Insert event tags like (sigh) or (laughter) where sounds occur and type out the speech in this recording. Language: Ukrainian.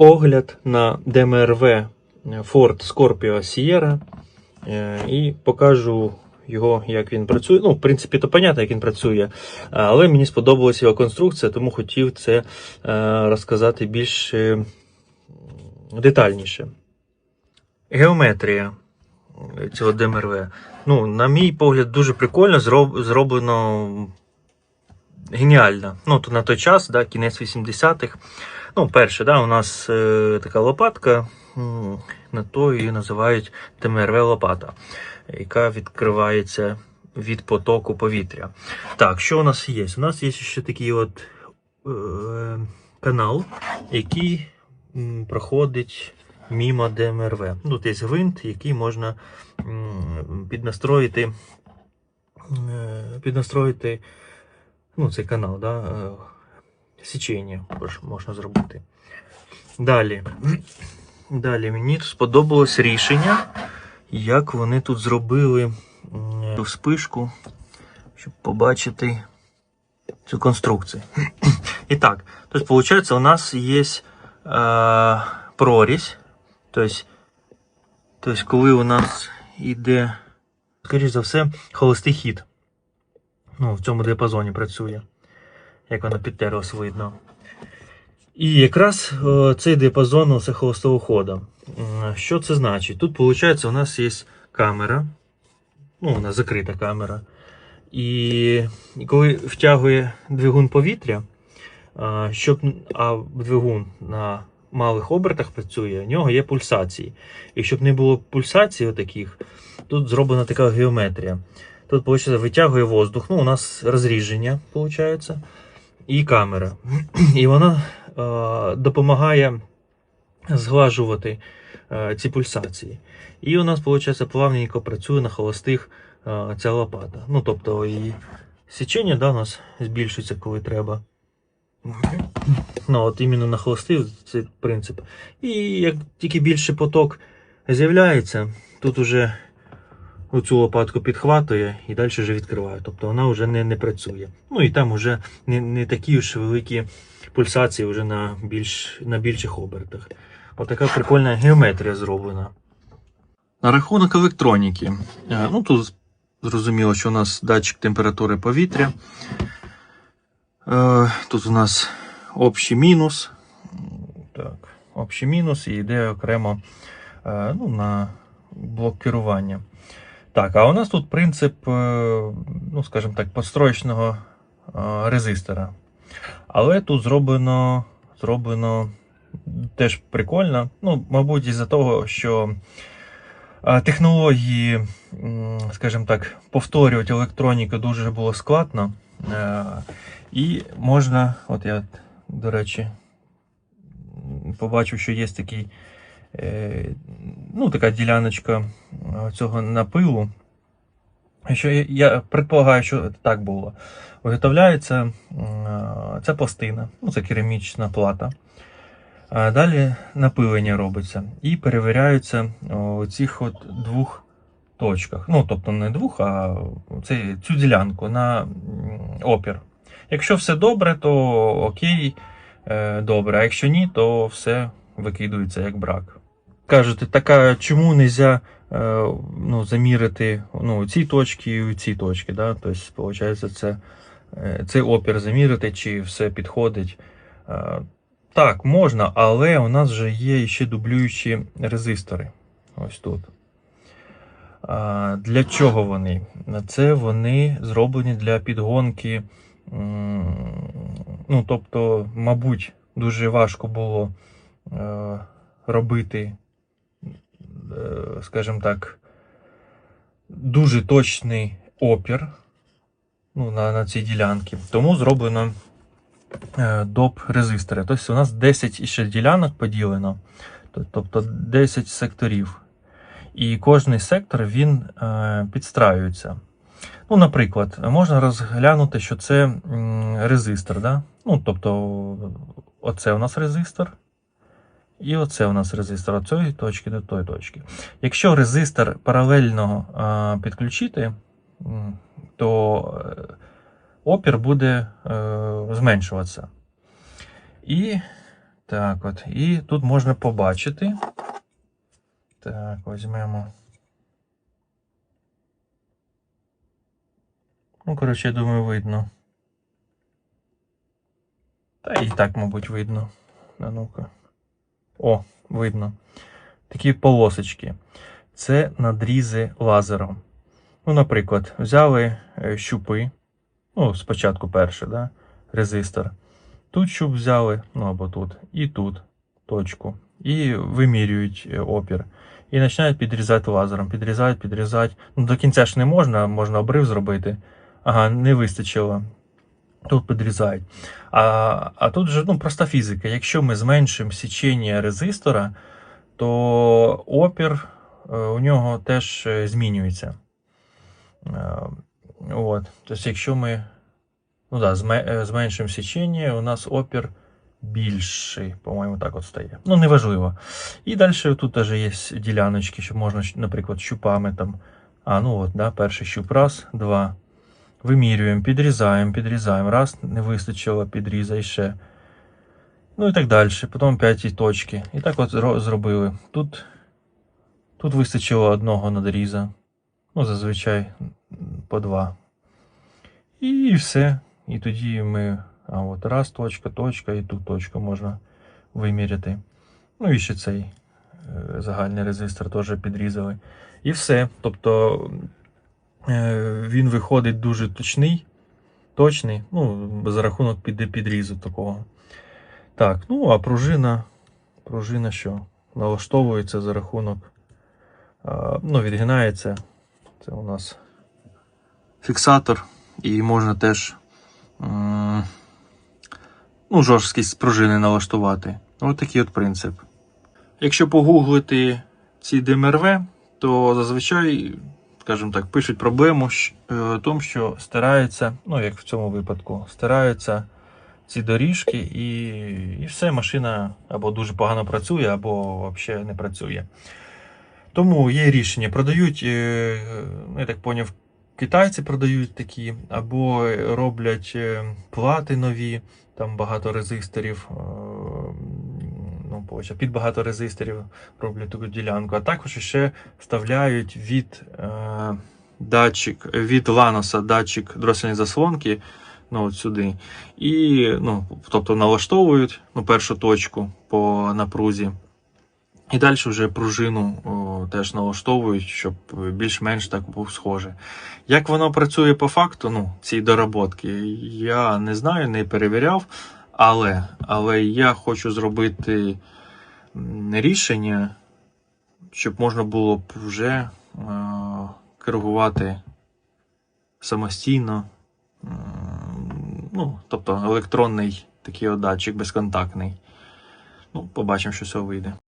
огляд на ДМРВ Ford Scorpio Sierra е, і покажу його, як він працює. Ну, в принципі, то понятно, як він працює, але мені сподобалася його конструкція, тому хотів це е, розказати більш е, детальніше. Геометрія цього ДМРВ. Ну, на мій погляд, дуже прикольно зроб- зроблено геніально. Ну, то на той час, да, кінець 80-х. Ну, перше, да, у нас е, така лопатка, на то її називають ТМРВ лопата, яка відкривається від потоку повітря. Так, що у нас є? У нас є ще такий от е, канал, який проходить мімо ДМРВ. Ну, Тут є гвинт, який можна піднастроїти, е, піднастроїти ну, цей канал, да, е, січення можна зробити. Далі. Далі мені сподобалось рішення, як вони тут зробили вспишку, щоб побачити цю конструкцію. (clears throat) І так, тобто, виходить, у нас є е, прорізь. Тобто, тобто, коли у нас йде, скоріш за все, холостий хід. Ну, в цьому діапазоні працює, як воно підтерлось видно. І якраз е, цей діапазон це холостого ходу. Що це значить? Тут, виходить, у нас є камера, ну, вона закрита камера. І, коли втягує двигун повітря, а, щоб, а двигун на малих обертах працює, у нього є пульсації. І щоб не було пульсацій отаких, тут зроблена така геометрія. Тут, виходить, витягує воздух, ну, у нас розріження, виходить, і камера. І вона е, допомагає зглажувати е, ці пульсації. І у нас, виходить, плавненько працює на холостих е, ця лопата. Ну, тобто, і січення да, у нас збільшується, коли треба. Ну, от іменно на холостих цей принцип. І як тільки більше поток з'являється, тут уже оцю лопатку підхватує і далі вже відкриває. Тобто вона вже не, не працює. Ну і там вже не, не такі ж великі пульсації вже на, більш, на більших обертах. Отака прикольна геометрія зроблена. На рахунок електроніки. Е, Ну, тут зрозуміло, що у нас датчик температури повітря. Е, Тут у нас общий мінус. Так, общий мінус і йде окремо е, ну, на блок керування. Так, а у нас тут принцип, е, ну, скажімо так, подстроєчного е, резистора. Але тут зроблено, зроблено теж прикольно. Ну, мабуть, із-за того, що е, технології, скажімо так, повторювати електроніку дуже було складно. І можна, от я, до речі, побачив, що є такий, ну, така діляночка е, цього напилу. Що я, я предполагаю, що так було. Виготовляється е, ця пластина, ну, це керамічна плата. Далі напилення робиться і перевіряються у цих от двох точках. Ну, тобто не двох, а це, цю ділянку на опір. Якщо все добре, то окей, е, добре. А якщо ні, то все викидується як брак. Кажете, така чому не можна ну, замірити ну, ці точки і ці точки? Да? Тобто, виходить, це, е, цей опір замірити, чи все підходить. Е, Так, можна, але у нас вже є ще дублюючі резистори. Ось тут. Для чого вони? Це вони зроблені для підгонки. Ну, тобто, мабуть, дуже важко було е, робити, е, скажімо так, дуже точний опір ну, на, на цій ділянці. Тому зроблено е, доп резистори. Тобто у нас 10 ще ділянок поділено, тобто 10 секторів. І кожний сектор він е, підстраюється. Ну, наприклад, можна розглянути, що це резистор. Да? Ну, тобто, оце у нас резистор. І оце у нас резистор від цієї точки до тої точки. Якщо резистор паралельно е, підключити, то е, опір буде е, зменшуватися. І Так, от. І тут можна побачити. Так, візьмемо. Ну, коротше, я думаю, видно. Та і так, мабуть, видно. А ну-ка. О, видно. Такі полосочки. Це надрізи лазером. Ну, наприклад, взяли е, щупи. Ну, спочатку перше, да? резистор. Тут щуп взяли, ну або тут, і тут точку. І вимірюють е, опір. І починають підрізати лазером. Підрізають, підрізають. Ну, до кінця ж не можна, можна обрив зробити. Ага, не вистачило. Тут підрізають. А, а тут же ну, проста фізика. Якщо ми зменшимо січення резистора, то опір е, у нього теж е, змінюється. Е, От. Тобто, якщо ми ну, да, зменшимо січення, у нас опір більший, по-моєму, так от стає. Ну, неважливо. І далі тут теж є діляночки, що можна, наприклад, щупами там. А, ну от, да, перший щуп, раз, два. Вимірюємо, підрізаємо, підрізаємо. Раз, не вистачило, підрізай ще. Ну і так далі. Потім п'яті точки. І так от зробили. Тут, тут вистачило одного надріза. Ну, зазвичай по два. І все. І тоді ми. А от раз точка, точка, і тут точку можна виміряти. Ну і ще цей е, загальний резистор теж підрізали. І все. Тобто він виходить дуже точний, точний, ну, за рахунок під, підрізу такого. Так, ну а пружина, пружина що? Налаштовується за рахунок, ну, відгинається. Це у нас фіксатор, і можна теж ну, жорсткість пружини налаштувати. Ось такий от принцип. Якщо погуглити ці ДМРВ, то зазвичай, скажімо так, пишуть проблему е, в тому, що стираються, ну як в цьому випадку, стираються ці доріжки, і, і все, машина або дуже погано працює, або взагалі не працює. Тому є рішення. Продають, е, я так поняв, китайці продають такі, або роблять е, плати нові, там багато резисторів. Ну, під багато резисторів роблять таку ділянку. А також ще вставляють від е, датчик, від ланоса датчик дросельної заслонки ну, от сюди. І, ну, тобто налаштовують ну, першу точку по напрузі. І далі вже пружину о, теж налаштовують, щоб більш-менш так був схоже. Як воно працює по факту, ну, ці доработки, я не знаю, не перевіряв, але, але я хочу зробити рішення, щоб можна було б вже е, коригувати самостійно. Ну, тобто електронний такий отдатчик, безконтактний. Ну, побачимо, що з цього вийде.